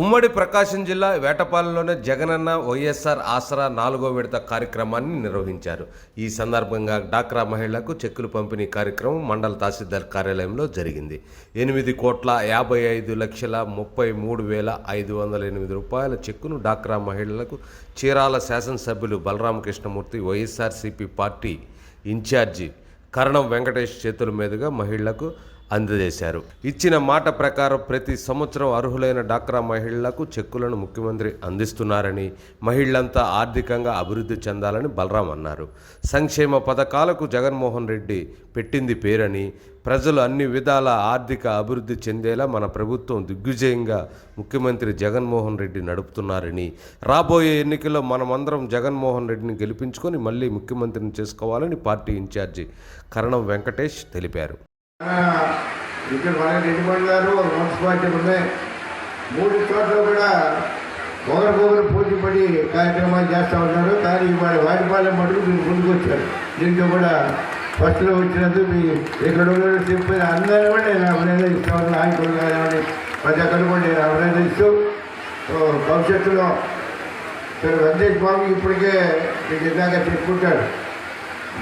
ఉమ్మడి ప్రకాశం జిల్లా వేటపాలెంలోనే జగనన్న వైఎస్ఆర్ ఆసరా నాలుగో విడత కార్యక్రమాన్ని నిర్వహించారు. ఈ సందర్భంగా డాక్రా మహిళలకు చెక్కులు పంపిణీ కార్యక్రమం మండల తహసీల్దార్ కార్యాలయంలో జరిగింది. ఎనిమిది కోట్ల యాభై ఐదు లక్షల ముప్పై మూడు వేల ఐదు వందల ఎనిమిది రూపాయల చెక్కును డాక్రా మహిళలకు చీరాల శాసనసభ్యులు Balaramakrishnamurthy YSRCP party incharge Karanam Venkatesh చేతుల మీదుగా మహిళలకు అందజేశారు. ఇచ్చిన మాట ప్రకారం ప్రతి సంవత్సరం అర్హులైన డాక్రా మహిళలకు చెక్కులను ముఖ్యమంత్రి అందిస్తున్నారని మహిళలంతా ఆర్థికంగా అభివృద్ధి చెందాలని బలరాం అన్నారు. సంక్షేమ పథకాలకు జగన్మోహన్ రెడ్డి పెట్టింది పేరని ప్రజలు అన్ని విధాల ఆర్థిక అభివృద్ధి చెందేలా మన ప్రభుత్వం దిగ్విజయంగా ముఖ్యమంత్రి జగన్మోహన్ రెడ్డి నడుపుతున్నారని రాబోయే ఎన్నికల్లో మనమందరం జగన్మోహన్ రెడ్డిని గెలిపించుకొని మళ్ళీ ముఖ్యమంత్రిని చేసుకోవాలని పార్టీ ఇన్ఛార్జి కరణం వెంకటేష్ తెలిపారు. ఇక్కడ మన రెడ్డిపల్లి గారు మున్సిపాలిటీ ఉన్నాయి మూడు చోట్ల కూడా ఒకరికొకరు పూజపడి కార్యక్రమాలు చేస్తూ ఉన్నారు. కానీ ఇవాళ వాటిపాలెం మటుకు మీరు ముందుకు వచ్చారు. దీంట్లో కూడా ఫస్ట్లో వచ్చినందుకు మీ ఇక్కడ ఉన్న చెప్పిన అందరూ కూడా నేను అభినందిస్తూ ఉన్నాను. నాయకులు కానివ్వండి ప్రతి ఒక్కరు కూడా నేను అభినందిస్తూ భవిష్యత్తులో సరే వెంకటేష్ బాబు ఇప్పటికే మీకు ఇందాక చెప్పుకుంటాడు.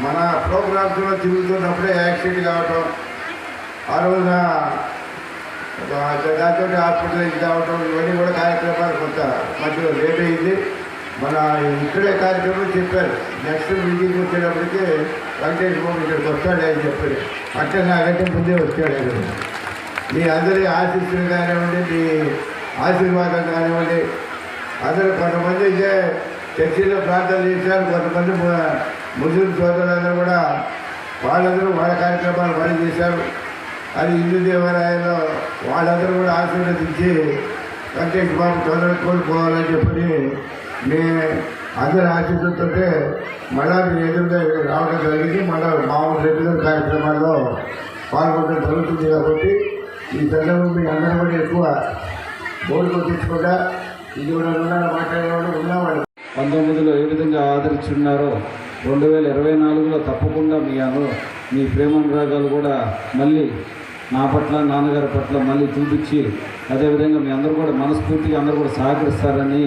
మన ప్రోగ్రామ్స్లో తిరుగుతున్నప్పుడే యాక్సిడెంట్ కావటం ఆ రోజున దాంతో ఇది అవటం ఇవన్నీ కూడా కార్యక్రమాలు కొంత మధ్యలో లేట్ అయింది. మన ఇక్కడే కార్యక్రమం చెప్పారు. నెక్స్ట్ మీటింగ్ వచ్చేటప్పటికి వెంకటేష్ బాబు ఇక్కడికి వస్తాడు అని చెప్పారు. అట్లా నా గంట ముందే వచ్చాడు ఆయన. మీ అందరి ఆశీస్సులు కానివ్వండి మీ ఆశీర్వాదం కానివ్వండి. అందరూ కొంతమంది అయితే చర్చిలో ప్రార్థన చేశారు. కొంతమంది ము- ముస్లిం సోదరులందరూ కూడా వాళ్ళందరూ వాళ్ళ కార్యక్రమాలు పని చేశారు. అది హిందూ దేవరాయలో వాళ్ళందరూ కూడా ఆశీర్వదించి వెంకటేష్ బాబు తొందరగా కోల్పోవాలని చెప్పని మీ అందరి ఆశీస్సులతో మళ్ళా మీ ఎదురుగా రావడం జరిగింది. మళ్ళా మామూలు రెగ్యులర్ కార్యక్రమాల్లో పాల్గొనడం జరుగుతుంది కాబట్టి ఈ సందర్భం మీ అందరూ కూడా ఎక్కువ బోర్డు కొట్టించకుండా ఇది కూడా ఉన్నారో మాట్లాడేవాళ్ళు ఉన్నవాళ్ళు. పంతొమ్మిదిలో ఏ విధంగా ఆదరించున్నారో రెండు వేల ఇరవై నాలుగులో తప్పకుండా మీ అను మీ ప్రేమానురాగాలు కూడా మళ్ళీ నా పట్ల నాన్నగారి పట్ల మళ్ళీ చూపించి అదేవిధంగా మీ అందరూ కూడా మనస్ఫూర్తిగా అందరూ కూడా సహకరిస్తారని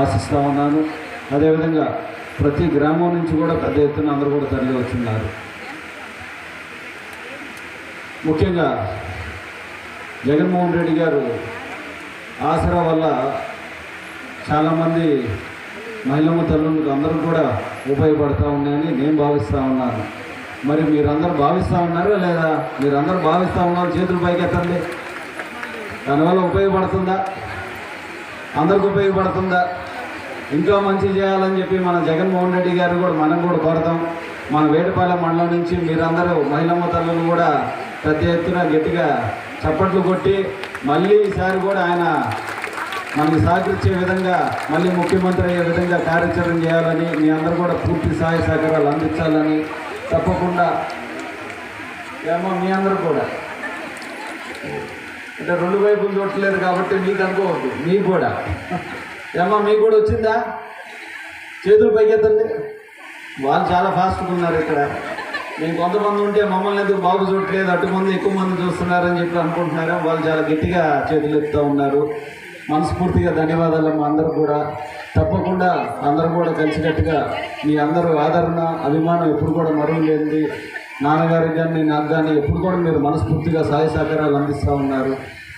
ఆశిస్తూ ఉన్నాను. అదేవిధంగా ప్రతి గ్రామం నుంచి కూడా పెద్ద ఎత్తున అందరూ కూడా తరలి వచ్చున్నారు ముఖ్యంగా జగన్మోహన్ రెడ్డి గారు ఆసరా వల్ల చాలామంది మహిళమ్మ తల్లులకు అందరూ కూడా ఉపయోగపడతా ఉన్నాయని నేను భావిస్తూ ఉన్నాను. మరి మీరందరూ భావిస్తూ ఉన్నారా లేదా మీరందరూ భావిస్తూ ఉన్నారు? చేతులు పైకెత్తండి దానివల్ల ఉపయోగపడుతుందా? అందరికి ఉపయోగపడుతుందా? ఇంకా మంచి చేయాలని చెప్పి మన జగన్మోహన్ రెడ్డి గారు కూడా మనం కూడా కోరతాం. మన వేటపాలెం మండలం నుంచి మీరందరూ మహిళమ్మ తల్లులు కూడా పెద్ద ఎత్తున గట్టిగా చప్పట్లు కొట్టి మళ్ళీ ఈసారి కూడా ఆయన మనకి సహకరించే విధంగా మళ్ళీ ముఖ్యమంత్రి అయ్యే విధంగా కార్యాచరణ చేయాలని మీ అందరూ కూడా పూర్తి సహాయ సహకారాలు అందించాలని తప్పకుండా. ఏమో మీ అందరూ కూడా. అంటే రెండు వైపులు చూడట్లేదు కాబట్టి మీకు అనుకోవద్దు మీకు కూడా. ఏమో మీకు కూడా వచ్చిందా? చేతులు పైకెత్తండి. వాళ్ళు చాలా ఫాస్ట్గా ఉన్నారు ఇక్కడ. మేము కొంతమంది ఉంటే మమ్మల్ని ఎందుకు బాగు చూడట్లేదు అటు మంది ఎక్కువ మంది చూస్తున్నారని చెప్పి అనుకుంటున్నారు. వాళ్ళు చాలా గట్టిగా చేతులు ఎత్తుతూ ఉన్నారు. మనస్ఫూర్తిగా ధన్యవాదాలు అందరూ కూడా తప్పకుండా అందరూ కూడా కలిసినట్టుగా మీ అందరూ ఆదరణ అభిమానం ఎప్పుడు కూడా మరువు లేనిది. నాన్నగారికి కానీ నాకు కానీ ఎప్పుడు కూడా మీరు మనస్ఫూర్తిగా సహాయ సహకారాలు అందిస్తూ ఉన్నారు.